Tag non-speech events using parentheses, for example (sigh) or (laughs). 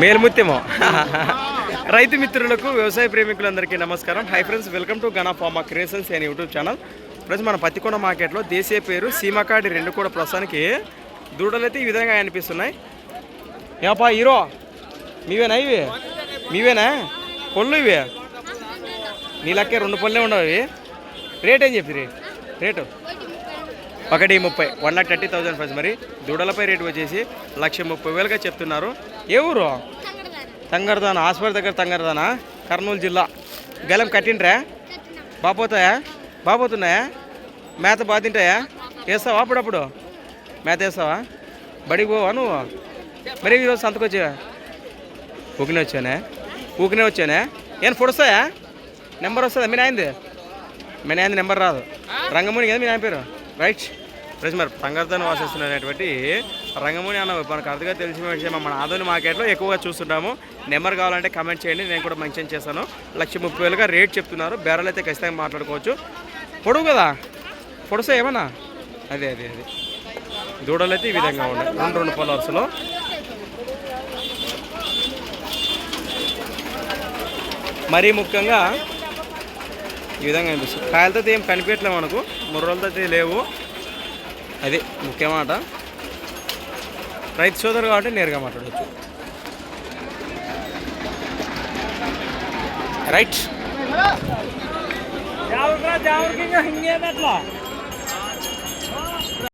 మేల్ముత్యమో (laughs) రైతు మిత్రులకు వ్యవసాయ ప్రేమికులందరికీ నమస్కారం. Hi friends welcome to Gana farmer creations అనే యూట్యూబ్ ఛానల్. ఫ్రెండ్స్ మన పత్తికొండ మార్కెట్లో దేశీయ పేరు సీమకాడి రెండు కూడా ప్రస్తుతానికి దూడలైతే ఈ విధంగా అనిపిస్తున్నాయి. ఏపా హీరో? మీవేనా ఇవి? మీవేనా? పళ్ళు ఇవి? నీ లక్కే రెండు పళ్ళే ఉండవు ఇవి. రేట్ ఏం చెప్పి రేటు? ఒకటి ముప్పై one lakh thirty thousand friends మరి దూడలపై రేటు వచ్చేసి లక్ష ముప్పై వేలుగా చెప్తున్నారు. ఏ ఊరు? తంగరదాన. హాస్పిటల్ దగ్గర తంగరదానా? కర్నూలు జిల్లా. గెలం కట్టిండ్రా? బాపోతాయా? బాపోతున్నాయా? మేత బాధింటాయా వేస్తావా అప్పుడప్పుడు? మేత వేస్తావా? బడికి పోవా నువ్వు? మరి ఈరోజు సంతకొచ్చావా ఊకినే వచ్చానే? ఊకినే వచ్చానే? ఏం పొడుస్తాయా నెంబర్ వస్తుందా? మీ నాయంది మీ నాయంది నెంబర్ రాదు. రంగముని కదా మీ నాయన పేరు? రైట్. ఫ్రెండ్స్ మరి తంగర్ధన వాసిస్తున్నటువంటి రంగముని అన్న మనకు అర్థంగా తెలిసిన విషయం మన ఆదోని మార్కెట్లో ఎక్కువగా చూస్తుంటాము. నెంబర్ కావాలంటే కమెంట్ చేయండి నేను కూడా మెన్షన్ చేస్తాను. లక్ష ముప్పై వేలుగా రేట్ చెప్తున్నారు బేరాలు అయితే ఖచ్చితంగా మాట్లాడుకోవచ్చు. పొడవు కదా? పొడుసా ఏమన్నా? అదే అదే అదే. దూడలు అయితే ఈ విధంగా ఉన్నాయి. రెండు రెండు పొల వరుసలో మరీ ముఖ్యంగా ఈ విధంగా అనిపిస్తుంది. కాయలతో అయితే ఏం కనిపించట్లే మనకు. ముర్రలతో అయితే లేవు. అది ముఖ్యమాట. రైతు సోదరు కాబట్టి నేరుగా మాట్లాడవచ్చు రైట్.